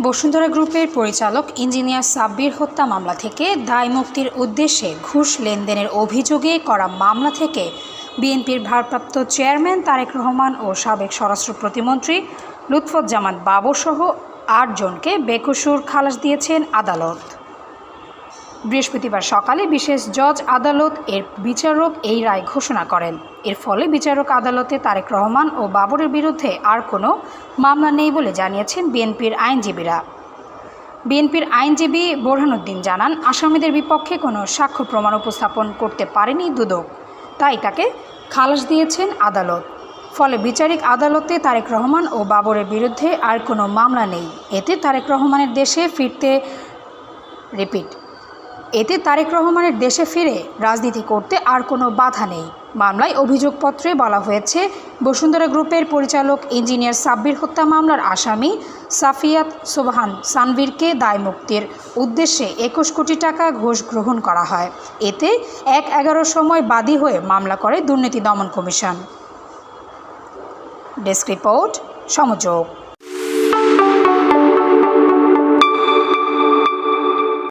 বসুন্ধরা গ্রুপের পরিচালক ইঞ্জিনিয়ার সাব্বির হত্যা মামলা থেকে দায় মুক্তির উদ্দেশ্যে ঘুষ লেনদেনের অভিযোগে করা মামলা থেকে বিএনপির ভারপ্রাপ্ত চেয়ারম্যান তারেক রহমান ও সাবেক স্বরাষ্ট্র প্রতিমন্ত্রী লুৎফজ্জামান বাবুসহ আটজনকে বেকসুর খালাস দিয়েছেন আদালত। বৃহস্পতিবার সকালে বিশেষ জজ আদালত এর বিচারক এই রায় ঘোষণা করেন। এর ফলে বিচারক আদালতে তারেক রহমান ও বাবরের বিরুদ্ধে আর কোনো মামলা নেই বলে জানিয়েছেন বিএনপির আইনজীবীরা। বিএনপির আইনজীবী বোরহানুদ্দিন জানান, আসামিদের বিপক্ষে কোনো সাক্ষ্য প্রমাণ উপস্থাপন করতে পারেনি দুদক। তাই তাকে খালাস দিয়েছেন আদালত। ফলে বিচারিক আদালতে তারেক রহমান ও বাবরের বিরুদ্ধে আর কোনো মামলা নেই। এতে তারেক রহমানের দেশে ফিরতে রিপিট এতে তারেক রহমানের দেশে ফিরে রাজনীতি করতে আর কোনো বাধা নেই। মামলায় অভিযোগপত্রে বলা হয়েছে, বসুন্ধরা গ্রুপের পরিচালক ইঞ্জিনিয়ার সাব্বির হত্যা মামলার আসামি সাফিয়াত সোবাহান সানভীরকে দায়মুক্তির উদ্দেশ্যে একুশ কোটি টাকা ঘোষ গ্রহণ করা হয়। এতে এক এগারো সময় বাদী হয়ে মামলা করে দুর্নীতি দমন কমিশন। Desk report সমযোগ।